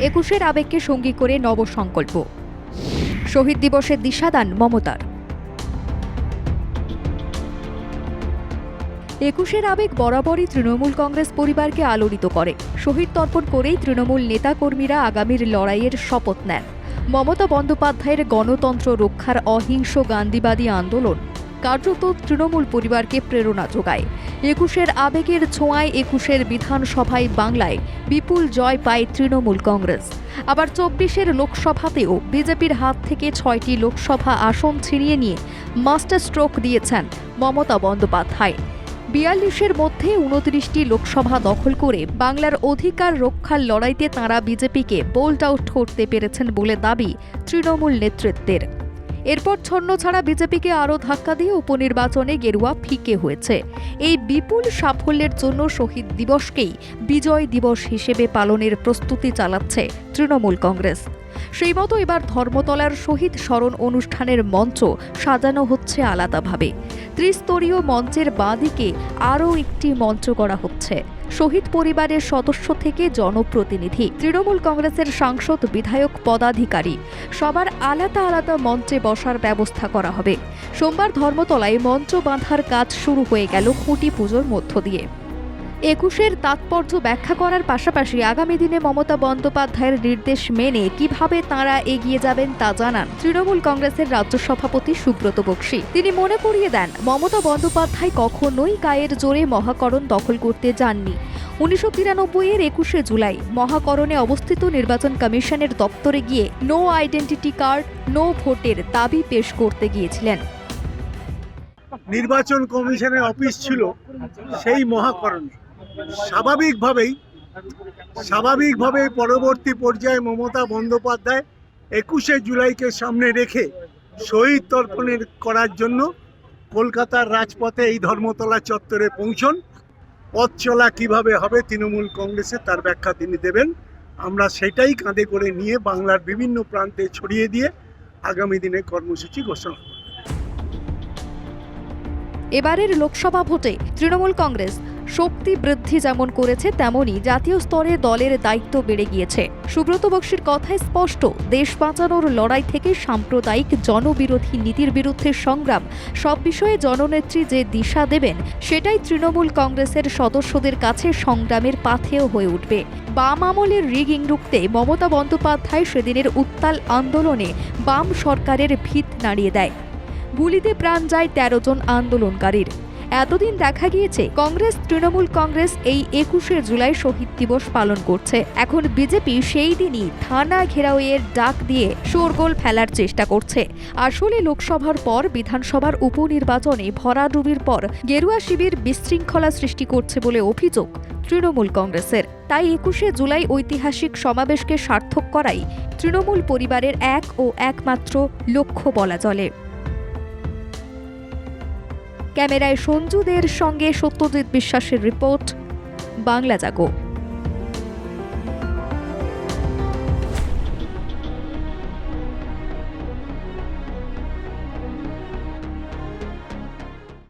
একুশের আবেগকে সঙ্গী করে নবসংকল্প। শহীদ দিবসের দিশাদান মমতার। একুশের আবেগ বরাবরই তৃণমূল কংগ্রেস পরিবারকে আলোড়িত করে। শহীদ তর্পণ করেই তৃণমূল নেতাকর্মীরা আগামীর লড়াইয়ের শপথ নেন। মমতা বন্দ্যোপাধ্যায়ের গণতন্ত্র রক্ষার অহিংস গান্ধীবাদী আন্দোলন কার্যত তৃণমূল পরিবারকে প্রেরণা যোগায়। একুশের আবেগের ছোঁয়ায় একুশের বিধানসভায় বাংলায় বিপুল জয় পায় তৃণমূল কংগ্রেস। আবার চব্বিশের লোকসভাতেও বিজেপির হাত থেকে ছয়টি লোকসভা আসন ছিনিয়ে নিয়ে মাস্টার স্ট্রোক দিয়েছেন মমতা বন্দ্যোপাধ্যায়। বিয়াল্লিশের মধ্যে উনত্রিশটি লোকসভা দখল করে বাংলার অধিকার রক্ষার লড়াইতে তাঁরা বিজেপিকে বোল্ড আউট করতে পেরেছেন বলে দাবি তৃণমূল নেতৃত্বের। এরপর ছন্ন ছাড়া বিজেপিকে আরও ধাক্কা দিয়ে উপনির্বাচনে গেরুয়া ফিকে হয়েছে। এই বিপুল সাফল্যের জন্য শহীদ দিবসকেই বিজয় দিবস হিসেবে পালনের প্রস্তুতি চালাচ্ছে তৃণমূল কংগ্রেস। সেই মতো এবার ধর্মতলার শহীদ স্মরণ অনুষ্ঠানের মঞ্চ সাজানো হচ্ছে আলাদাভাবে। ত্রিস্তরীয় মঞ্চের বাঁদিকে আরও একটি মঞ্চ করা হচ্ছে। শহীদ পরিবারের সদস্য থেকে জনপ্রতিনিধি। তৃণমূল কংগ্রেসের সাংসদ, বিধায়ক, পদাধিকারী। সবার আলাদা আলাদা মঞ্চে বসার ব্যবস্থা করা হবে। সোমবার ধর্মতলায় মঞ্চ বাঁধার কাজ শুরু হয়ে গেল খুঁটি পুজোর মধ্য দিয়ে। একুশের তাৎপর্য ব্যাখ্যা করার পাশাপাশি আগামী দিনে মমতা বন্দ্যোপাধ্যায়ের নির্দেশ মেনে কীভাবে তাঁরা এগিয়ে যাবেন তা জানান তৃণমূল কংগ্রেসের রাজ্য সভাপতি সুব্রত বক্সী। তিনি মনে করিয়ে দেন, মমতা বন্দ্যোপাধ্যায় কখনোই গায়ের জোরে মহাকরণ দখল করতে যাননি। উনিশশো তিরানব্বই এর একুশে জুলাই মহাকরণে অবস্থিত নির্বাচন কমিশনের দপ্তরে গিয়ে নো আইডেন্টিটি কার্ড, নো ভোটের দাবি পেশ করতে গিয়েছিলেন। নির্বাচন কমিশনের অফিস ছিল সেই মহাকরণে। স্বাভাবিকভাবেই স্বাভাবিকভাবে পরবর্তী পর্যায়ে মমতা বন্দ্যোপাধ্যায় একুশে জুলাইকে সামনে রেখে শহীদ তর্পণের করার জন্য কলকাতার রাজপথে এই ধর্মতলা চত্বরে পৌঁছন পথ চলা কীভাবে হবে তৃণমূল কংগ্রেসে তার ব্যাখ্যা তিনি দেবেন আমরা সেটাই কাঁধে করে নিয়ে বাংলার বিভিন্ন প্রান্তে ছড়িয়ে দিয়ে আগামী দিনে কর্মসূচি ঘোষণা। এবারের লোকসভা ভোটে তৃণমূল কংগ্রেস শক্তি বৃদ্ধি যেমন করেছে তেমনি জাতীয় স্তরে দলের দায়িত্ব বেড়ে গিয়েছে। সুব্রত বক্সির কথায় স্পষ্ট, দেশ বাঁচানোর লড়াই থেকে সাম্প্রদায়িক জনবিরোধী নীতির বিরুদ্ধে সংগ্রাম, সব বিষয়ে জননেত্রী যে দিশা দেবেন, সেটাই তৃণমূল কংগ্রেসের সদস্যদের কাছে সংগ্রামের পাথেয় হয়ে উঠবে। বাম আমলের রিগিং রুখতে মমতা বন্দ্যোপাধ্যায় সেদিনের উত্তাল আন্দোলনে বাম সরকারের ভিত নাড়িয়ে দেয়। গুলিতে প্রাণ যায় তেরো জন আন্দোলনকারীর। এতদিন দেখা গিয়েছে কংগ্রেস, তৃণমূল কংগ্রেস এই একুশে জুলাই শহীদ দিবস পালন করছে। এখন বিজেপি সেই দিনই থানা ঘেরাওয়ের ডাক দিয়ে শোরগোল ফেলার চেষ্টা করছে। আসলে লোকসভার পর বিধানসভার উপনির্বাচনে ভরাডুবির পর গেরুয়া শিবির বিশৃঙ্খলা সৃষ্টি করছে বলে অভিযোগ তৃণমূল কংগ্রেসের। তাই একুশে জুলাই ঐতিহাসিক সমাবেশকে সার্থক করাই তৃণমূল পরিবারের এক ও একমাত্র লক্ষ্য বলা চলে। ক্যামেরায় সঞ্জুদের সঙ্গে সত্যজিৎ বিশ্বাসের রিপোর্ট বাংলা জাগো।